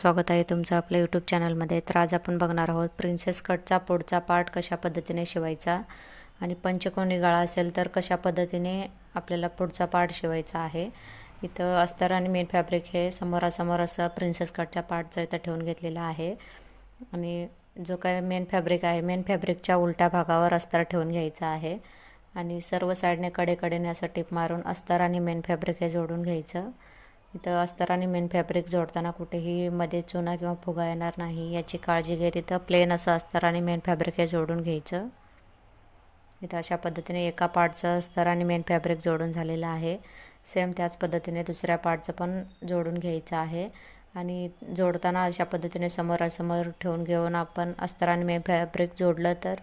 स्वागत आहे तुमचं आपल्या यूट्यूब चॅनलमध्ये तर आज आपण बघणार आहोत प्रिन्सेस कटचा पुढचा पार्ट कशा पद्धतीने शिवायचा आणि पंचकोनी गळा असेल तर कशा पद्धतीने आपल्याला पुढचा पार्ट शिवायचा आहे. इथं अस्तर आणि मेन फॅब्रिक हे समोरासमोर असं प्रिन्सेस कटच्या पार्टचं इथं ठेवून घेतलेलं आहे. आणि जो काय मेन फॅब्रिक आहे मेन फॅब्रिकच्या उलट्या भागावर अस्तर ठेवून घ्यायचा आहे. आणि सर्व साईडने कडेकडेने असं टिप मारून अस्तर आणि मेन फॅब्रिक हे जोडून घ्यायचं. इथं अस्तर आणि मेन फॅब्रिक जोडताना कुठेही मध्ये चुना किंवा फुगा येणार नाही याची काळजी घेत इथं प्लेन असं अस्तर आणि मेन फॅब्रिक हे जोडून घ्यायचं. इथं अशा पद्धतीने एका पार्टचं अस्तर आणि मेन फॅब्रिक जोडून झालेलं आहे. सेम त्याच पद्धतीने दुसऱ्या पार्टचं पण जोडून घ्यायचं आहे. आणि जोडताना अशा पद्धतीने समोरासमोर ठेवून घेऊन आपण अस्तर आणि मेन फॅब्रिक जोडलं तर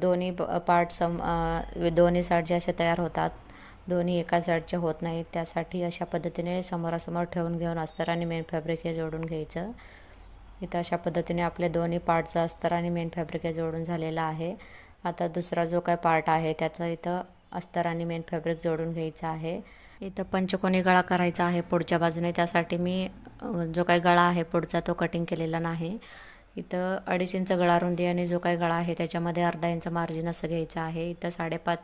दोन्ही पार्ट सम दोन्ही साईड जे असे तयार होतात दोन्ही एका साईडचे होत नाहीत. त्यासाठी अशा पद्धतीने समोरासमोर ठेवून घेऊन अस्तर आणि मेन फॅब्रिक हे जोडून घ्यायचं. इथं अशा पद्धतीने आपले दोन्ही पार्टचं अस्तर आणि मेन फॅब्रिक हे जोडून झालेलं आहे. आता दुसरा जो काय पार्ट आहे त्याचं इथं अस्तर आणि मेन फॅब्रिक जोडून घ्यायचं आहे. इथं पंचकोनी गळा करायचा आहे पुढच्या बाजूने. त्यासाठी मी जो काही गळा आहे पुढचा तो कटिंग केलेला नाही. इथं अडीच इंच गळा रुंदी आणि जो काही गळा आहे त्याच्यामध्ये अर्धा इंच मार्जिन असं घ्यायचं आहे. इथं साडेपाच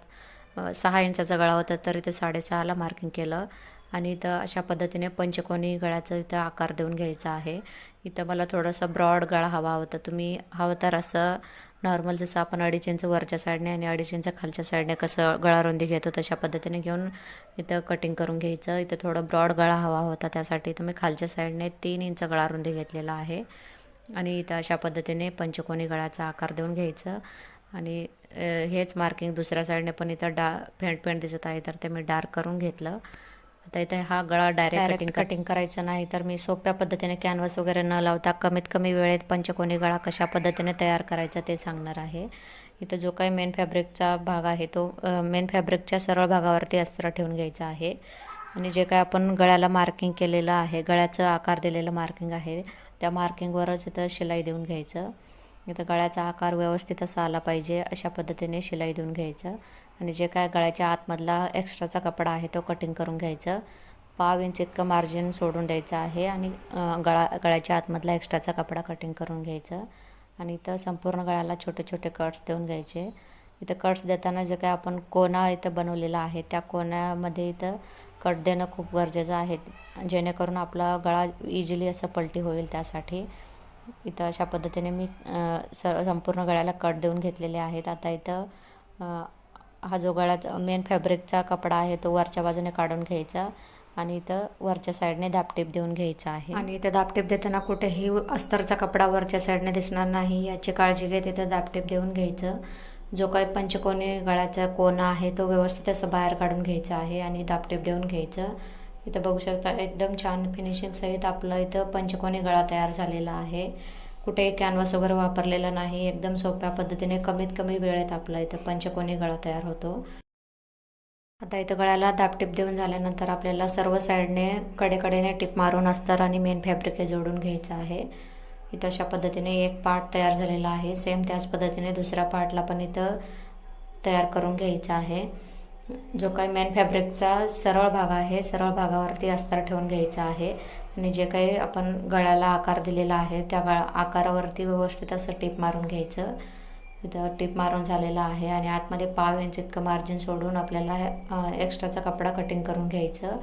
सहा इंचाचा गळा होता तर इथे साडेसहाला मार्किंग केलं. आणि इथं अशा पद्धतीने पंचकोनी गळ्याचा इथं आकार देऊन घ्यायचा आहे. इथं मला थोडंसं ब्रॉड गळा हवा होता. तुम्ही हवं तर असं नॉर्मल जसं आपण अडीच इंच वरच्या साईडने आणि अडीच इंच खालच्या साईडने कसं गळा रुंदी घेतो तशा पद्धतीने घेऊन इथं कटिंग करून घ्यायचं. इथं थोडं ब्रॉड गळा हवा होता त्यासाठी तुम्ही खालच्या साईडने तीन इंच गळा रुंदी घेतलेला आहे. आणि इथं अशा पद्धतीने पंचकोनी गळाचा आकार देऊन घ्यायचं. आणि हेच मार्किंग दुसऱ्या साईडने पण इथं डा फेंट पेंट दिसत आहे तर ते मी डार्क करून घेतलं. आता इथे हा गळा डायरेक्ट कटिंग कटिंग करायचं नाही तर मी सोप्या पद्धतीने कॅनव्हस वगैरे न लावता कमीत कमी वेळेत पंचकोनी गळा कशा पद्धतीने तयार करायचा ते सांगणार आहे. इथं जो काही मेन फॅब्रिकचा भाग आहे तो मेन फॅब्रिकच्या सरळ भागावरती अस्त्र ठेवून घ्यायचा आहे. आणि जे काय आपण गळ्याला मार्किंग केलेलं आहे गळ्याचं आकार दिलेलं मार्किंग आहे त्या मार्किंगवरच इथं शिलाई देऊन घ्यायचं. इथं गळ्याचा आकार व्यवस्थित असा आला पाहिजे अशा पद्धतीने शिलाई देऊन घ्यायचं. आणि जे काय गळ्याच्या आतमधला एक्स्ट्राचा कपडा आहे तो कटिंग करून घ्यायचं. पाव इंच इतकं मार्जिन सोडून द्यायचं आहे आणि गळा गळ्याच्या आतमधला एक्स्ट्राचा कपडा कटिंग करून घ्यायचं. आणि इथं संपूर्ण गळ्याला छोटे छोटे कट्स देऊन घ्यायचे. इथं कट्स देताना जे काय आपण कोना इथं बनवलेला आहे त्या कोण्यामध्ये इथं कट देणं खूप गरजेचं आहे. जेणेकरून आपला गळा इझिली असं पलटी होईल त्यासाठी. इथं अशा पद्धतीने मी सर संपूर्ण गळ्याला कट देऊन घेतलेले आहेत. आता इथं हा जो गळ्याचा मेन फॅब्रिकचा कपडा आहे तो वरच्या बाजूने काढून घ्यायचा आणि इथं वरच्या साईडने धापटेप देऊन घ्यायचा आहे. आणि इथं धापटेप देताना कुठेही अस्तरचा कपडा वरच्या साईडने दिसणार नाही याची काळजी घेत इथं धापटेप देऊन घ्यायचं. जो काही पंचकोनी गळ्याचा कोना आहे तो व्यवस्थित असं बाहेर काढून घ्यायचा आहे आणि धापटेप देऊन घ्यायचं. इथं बघू शकता एकदम छान फिनिशिंग सहित आपलं इथं पंचकोनी गळा तयार झालेला आहे. कुठेही कॅनव्हास वगैरे वापरलेला नाही एकदम सोप्या पद्धतीने कमीत कमी वेळेत आपला इथं पंचकोनी गळा तयार होतो. आता इथं गळ्याला दापटीप देऊन झाल्यानंतर आपल्याला सर्व साईडने कडेकडेने टिप मारून अस्तर आणि मेन फॅब्रिक हे जोडून घ्यायचं आहे. इथं अशा पद्धतीने एक पार्ट तयार झालेला आहे. सेम त्याच पद्धतीने दुसऱ्या पार्टला पण इथं तयार करून घ्यायचा आहे. जो काही मेन फॅब्रिकचा सरळ भाग आहे सरळ भागावरती अस्तर ठेवून घ्यायचा आहे. आणि जे काही आपण गळ्याला आकार दिलेला आहे त्या गळा आकारावरती व्यवस्थित असं टिप मारून घ्यायचं. इथं टिप मारून झालेलं आहे आणि आतमध्ये पाव इंच इतकं मार्जिन सोडून आपल्याला एक्स्ट्राचा कपडा कटिंग करून घ्यायचं.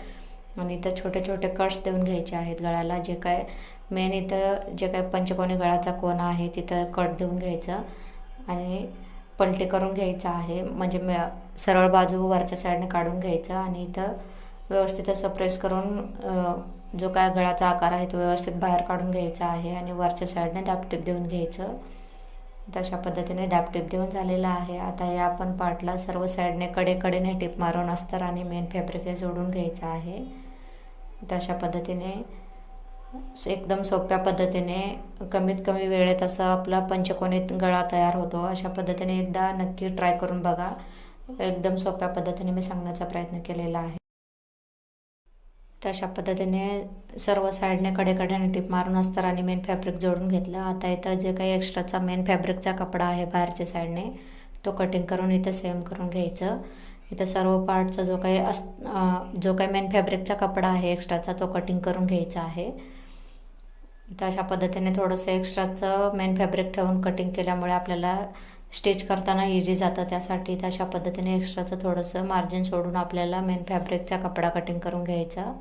आणि इथं छोटे छोटे कट्स देऊन घ्यायचे आहेत गळ्याला. जे काय मेन इथं जे काय पंचकोनी गळाचा कोण आहे तिथं कट देऊन घ्यायचं. आणि पलटी करून घ्यायचं आहे. म्हणजे मे सरळ बाजू वरच्या साईडने काढून घ्यायचं आणि इथं व्यवस्थित असं प्रेस करून जो काय गळाचा आकार आहे तो व्यवस्थित बाहेर काढून घ्यायचा आहे आणि वरच्या साईडने दापटीप देऊन घ्यायचं. तशा पद्धतीने दापटीप देऊन झालेला आहे. आता या आपण पार्टला सर्व साईडने कडेकडेने टिप मारून अस्तर आणि मेन फॅब्रिक हे जोडून घ्यायचं आहे. तशा पद्धतीने एकदम सोप्या पद्धतीने कमीत कमी वेळेत असं आपला पंचकोनीत गळा तयार होतो. अशा पद्धतीने एकदा नक्की ट्राय करून बघा. एकदम सोप्या पद्धतीने मी सांगण्याचा प्रयत्न केलेला आहे. तशा पद्धतीने सर्व साईडने कडेकड्याने टिप मारून अस्तर आणि मेन फॅब्रिक जोडून घेतलं. आता इथं जे काही एक्स्ट्राचा मेन फॅब्रिकचा कपडा आहे बाहेरच्या साईडने तो कटिंग करून इथं सेम करून घ्यायचं. इथं सर्व पार्टचा जो काही अस जो काही मेन फॅब्रिकचा कपडा आहे एक्स्ट्राचा तो कटिंग करून घ्यायचा आहे. इथं अशा पद्धतीने थोडंसं एक्स्ट्राचं मेन फॅब्रिक ठेवून कटिंग केल्यामुळे आपल्याला स्टिच करताना इझी जातं त्यासाठी. तशा पद्धतीने एक्स्ट्राचं थोडंसं मार्जिन सोडून आपल्याला मेन फॅब्रिकचा कपडा कटिंग करून घ्यायचा.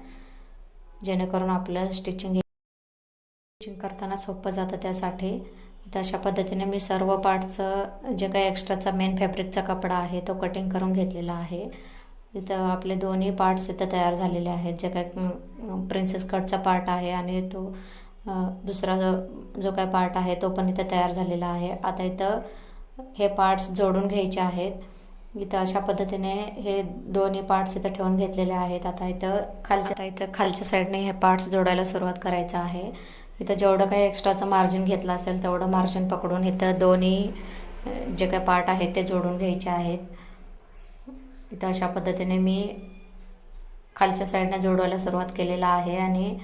जेणेकरून आपलं स्टिचिंग स्टिचिंग करताना सोपं जातं त्यासाठी. तशा अशा पद्धतीने मी सर्व पार्टचं जे काही एक्स्ट्राचा मेन फॅब्रिकचा कपडा आहे तो कटिंग करून घेतलेला आहे. इथं आपले दोन्ही पार्ट्स इथं तयार झालेले आहेत. जे काय प्रिन्सेस कटचा पार्ट आहे आणि तो दुसरा जो जो काय पार्ट आहे तो पण इथं तयार झालेला आहे. आता इथं हे पार्ट्स जोडून घ्यायचे आहेत. इथं अशा पद्धतीने हे दोन्ही पार्ट्स इथं ठेवून घेतलेले आहेत. आता इथं खालच्या इथं खालच्या साईडने हे पार्ट्स जोडायला सुरुवात करायचं आहे. इथं जेवढं काही एक्स्ट्राचं मार्जिन घेतलं असेल तेवढं मार्जिन पकडून इथं दोन्ही जे काही पार्ट आहेत ते जोडून घ्यायचे आहेत. इथं अशा पद्धतीने मी खालच्या साईडने जोडवायला सुरुवात केलेला आहे आणि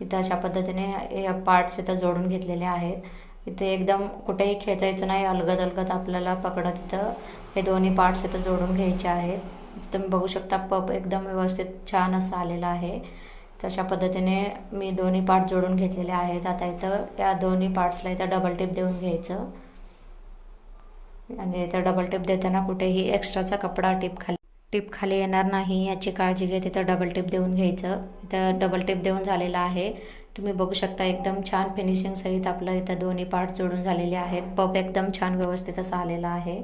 इथं अशा पद्धतीने हे पार्ट्स इथं जोडून घेतलेले आहेत. इथे एकदम कुठेही खेचायचं नाही अलगद अलगद आपल्याला पकडत इथं. हे दोन्ही पार्ट्स इथं जोडून घ्यायचे आहेत. तुम्ही बघू शकता पप एकदम व्यवस्थित छान असं आलेला आहे. तशा पद्धतीने मी दोन्ही पार्ट जोडून घेतलेले आहेत. आता इथं या दोन्ही पार्ट्सला इथं डबल टिप देऊन घ्यायचं. आणि इथं डबल टिप देताना कुठेही एक्स्ट्राचा कपडा टिप खाली टिप खाली येणार नाही. याची काळजी घेत इथं डबल टिप देऊन घ्यायचं. इथं डबल टिप देऊन झालेलं आहे. तुम्ही बघू शकता एकदम छान फिनिशिंग सहित आपलं इथं दोन्ही पार्ट जोडून झालेले आहेत. पप एकदम छान व्यवस्थित असा आलेला आहे.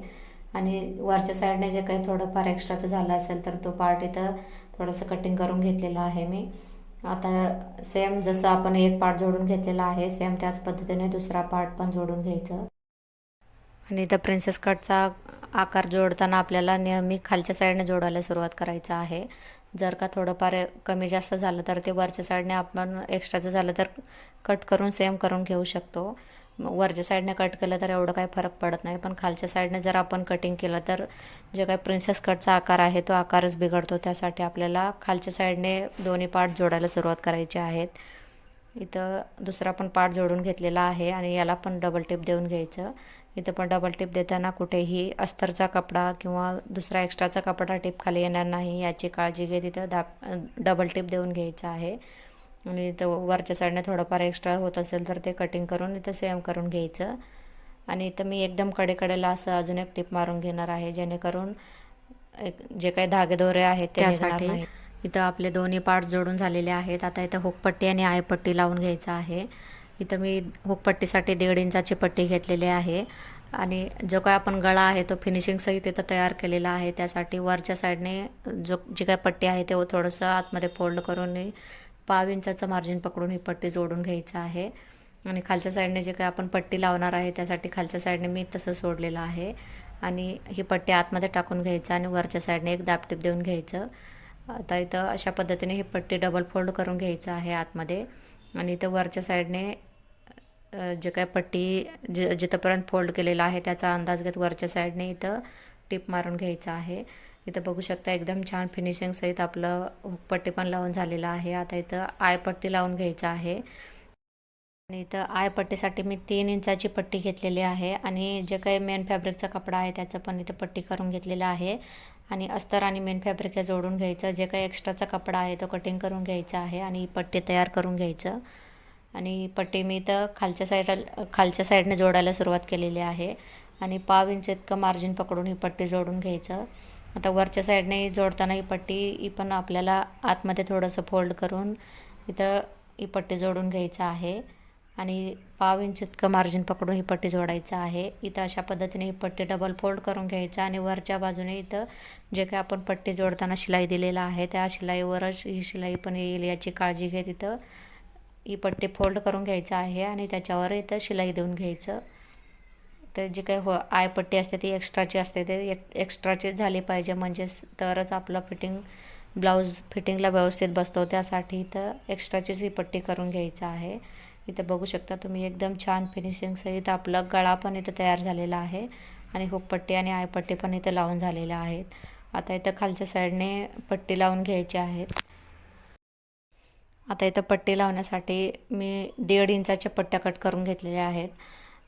आणि वरच्या साईडने जे काही थोडंफार एक्स्ट्राचं झालं असेल तर तो पार्ट इथं थोडंसं कटिंग करून घेतलेला आहे मी. आता सेम जसं आपण एक पार्ट जोडून घेतलेला आहे सेम त्याच पद्धतीने दुसरा पार्ट पण जोडून घ्यायचं. आणि इथं प्रिन्सेस कटचा आकार जोडताना आपल्याला नेहमी खालच्या साईडने जोडायला सुरुवात करायचं आहे. जर का थोडंफार कमी जास्त झालं तर ते वरच्या साईडने आपण एक्स्ट्राचं झालं तर कट करून सेम करून घेऊ शकतो. वरच्या साईडने कट केलं तर एवढं काही फरक पडत नाही. पण खालच्या साईडने जर आपण कटिंग केलं तर जे काही प्रिन्सेस कटचा आकार आहे तो आकारच बिघडतो. त्यासाठी आपल्याला खालच्या साईडने दोन्ही पार्ट जोडायला सुरुवात करायची आहेत इथं दुसरा पण पार्ट जोडून घेतलेला आहे आणि याला पण डबल टिप देऊन घ्यायचं. इथं पण डबल टिप देताना कुठेही अस्तरचा कपडा किंवा दुसरा एक्स्ट्राचा कपडा टिप खाली येणार नाही याची काळजी घेत इथं दा डबल टिप देऊन घ्यायचं आहे. आणि इथं वरच्या साईडने थोडंफार एक्स्ट्रा होत असेल तर ते कटिंग करून इथं सेम करून घ्यायचं. आणि इथं मी एकदम कडेकडेला असं अजून एक टिप मारून घेणार आहे जेणेकरून एक जे काही धागेदोरे आहेत त्यासाठी इथं आपले दोन्ही पार्ट जोडून झालेले आहेत. आता इथं हुकपट्टी आणि आयपट्टी लावून घ्यायचं आहे. इथं मी हुकपट्टीसाठी दीड इंचाची पट्टी घेतलेली आहे. आणि जो काय आपण गळा आहे तो फिनिशिंगसहित इथं तयार केलेला आहे. त्यासाठी वरच्या साईडने जो जी काय पट्टी आहे ते थोडंसं आतमध्ये फोल्ड करून पाव इंचाचं मार्जिन पकडून ही पट्टी जोडून घ्यायचं आहे. आणि खालच्या साईडने जे काय आपण पट्टी लावणार आहे त्यासाठी खालच्या साईडने मी तसं सोडलेलं आहे. आणि ही पट्टी आतमध्ये टाकून घ्यायचं आणि वरच्या साईडने एक दापटीप देऊन घ्यायचं. आता इथं अशा पद्धतीने ही पट्टी डबल फोल्ड करून घ्यायचं आहे आतमध्ये. आणि इथं वरच्या साईडने जे काय पट्टी ज जिथंपर्यंत फोल्ड केलेला आहे त्याचा अंदाज घेत वरच्या साईडने इथं टिप मारून घ्यायचं आहे. इथं बघू शकता एकदम छान फिनिशिंग सहित आपलं पट्टी पण लावून झालेलं आहे. आता इथं आयपट्टी लावून घ्यायचं आहे. आणि इथं आयपट्टीसाठी मी तीन इंचाची पट्टी घेतलेली आहे. आणि जे काही मेन फॅब्रिकचा कपडा आहे त्याचं पण इथं पट्टी करून घेतलेलं आहे. आणि अस्तर आणि मेन फॅब्रिक हे जोडून घ्यायचं. जे काही एक्स्ट्राचा कपडा आहे तो कटिंग करून घ्यायचा आहे आणि पट्टी तयार करून घ्यायचं. आणि पट्टी मी तर खालच्या साईडला खालच्या साईडने जोडायला सुरुवात केलेली आहे. आणि पाव इंच इतकं मार्जिन पकडून ही पट्टी जोडून घ्यायचं. आता वरच्या साईडने जोडताना ही पट्टी ही पण आपल्याला आतमध्ये थोडंसं फोल्ड करून इथं ही पट्टी जोडून घ्यायचं आहे. आणि पाव इंच इतकं मार्जिन पकडून ही पट्टी जोडायचं आहे. इथं अशा पद्धतीने ही पट्टी डबल फोल्ड करून घ्यायचं आणि वरच्या बाजूने इथं जे काही आपण पट्टी जोडताना शिलाई दिलेला आहे त्या शिलाईवरच ही शिलाई पण येईल याची काळजी घेत इथं ही पट्टी फोल्ड करून घ्यायचं आहे आणि त्याच्यावर इथं शिलाई देऊन घ्यायचं. तर जी काही हो आयपट्टी असते ती एक्स्ट्राची असते ते एक्स्ट्राचीच झाली पाहिजे. म्हणजेच तरच आपलं फिटिंग ब्लाऊज फिटिंगला व्यवस्थित बसतो. त्यासाठी इथं एक्स्ट्राचीच ही पट्टी करून घ्यायचं आहे. इथं बघू शकता तुम्ही एकदम छान फिनिशिंगसहित आपलं गळा पण इथं तयार झालेला आहे. आणि हुकपट्टी आणि आयपट्टी पण इथं लावून झालेल्या आहेत. आता इथं खालच्या साईडने पट्टी लावून घ्यायची आहेत. आता इथं पट्टी लावण्यासाठी मी दीड इंचाच्या पट्ट्या कट करून घेतलेल्या आहेत.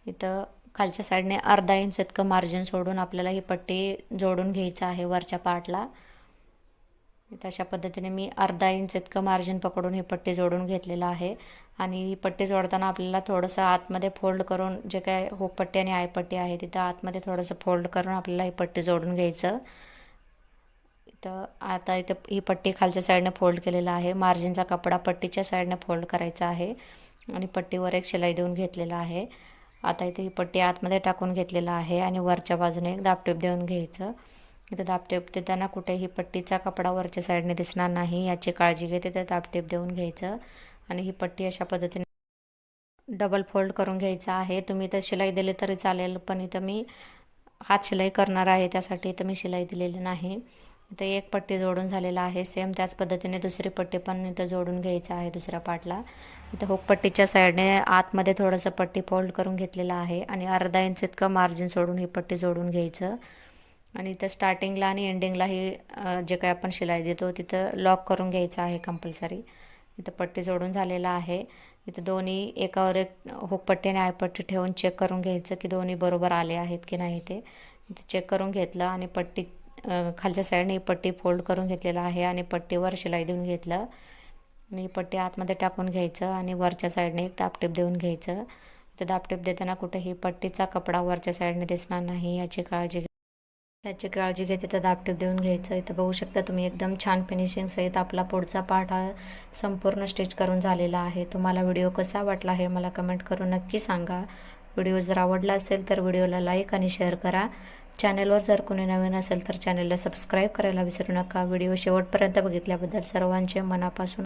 इथं खालच्या साईडने अर्धा इंच इतकं मार्जिन सोडून आपल्याला ही पट्टी जोडून घ्यायचं आहे वरच्या पार्टला अशा पद्धतीने मी अर्धा इंच इतकं मार्जिन पकडून ही पट्टी जोडून घेतलेलं आहे. आणि ही पट्टी जोडताना आपल्याला थोडंसं आतमध्ये फोल्ड करून जे काय हुकपट्टी आणि आयपट्टी आहे तिथं आतमध्ये थोडंसं फोल्ड करून आपल्याला ही पट्टी जोडून घ्यायचं. इथं आता इथं ही पट्टी खालच्या साईडने फोल्ड केलेला आहे. मार्जिनचा कपडा पट्टीच्या साईडने फोल्ड करायचा आहे. आणि पट्टीवर एक शिलाई देऊन घेतलेला आहे. आता इथे ही पट्टी आतमध्ये टाकून घेतलेला आहे आणि वरच्या बाजूने एक दापटीप देऊन घ्यायचं. इथं दापटेप देताना कुठेही पट्टीचा कपडा वरच्या साईडने दिसणार नाही याची काळजी घेते. तर दापटेप देऊन घ्यायचं. आणि ही पट्टी अशा पद्धतीने डबल फोल्ड करून घ्यायचा आहे. तुम्ही तर शिलाई दिली तरी चालेल पण इथं मी हात शिलाई करणार आहे. त्यासाठी इथं मी शिलाई दिलेली नाही. इथं एक पट्टी जोडून झालेला आहे. सेम त्याच पद्धतीने दुसरी पट्टी पण इथं जोडून घ्यायचं आहे दुसऱ्या पार्टला इथं हुक पट्टीच्या साईडने आतमध्ये थोडंसं पट्टी फोल्ड करून घेतलेलं आहे. आणि अर्धा इंच इतकं मार्जिन सोडून ही पट्टी जोडून घ्यायचं. आणि इथं स्टार्टिंगला आणि एंडिंगलाही जे काही आपण शिलाई देतो तिथं लॉक करून घ्यायचं आहे कंपल्सरी इथं पट्टी जोडून झालेला आहे. इथं दोन्ही एकावर एक हुकपट्टी आणि आयपट्टी ठेवून चेक करून घ्यायचं की दोन्ही बरोबर आले आहेत की नाही ते. इथं चेक करून घेतलं आणि पट्टी खालच्या साईडने पट्टी फोल्ड करून घेतलेलं आहे आणि पट्टीवर शिलाई देऊन घेतलं. आणि पट्टी आतमध्ये टाकून घ्यायचं आणि वरच्या साईडने एक दापटेप देऊन घ्यायचं. तर दापटीप देताना कुठेही पट्टीचा कपडा वरच्या साईडने दिसणार नाही याची काळजी याची काळजी घेते तर दापटीप देऊन घ्यायचं इथं बघू शकता तुम्ही एकदम छान फिनिशिंग सहित आपला पुढचा पार्ट हा संपूर्ण स्टिच करून झालेला आहे. तुम्हाला व्हिडिओ कसा वाटला हे मला कमेंट करून नक्की सांगा. व्हिडिओ जर आवडला असेल तर व्हिडिओला लाईक आणि शेअर करा. चॅनलवर जर कोणी नवीन असेल तर चॅनलला सबस्क्राईब करायला विसरू नका. व्हिडिओ शेवटपर्यंत बघितल्याबद्दल सर्वांचे मनापासून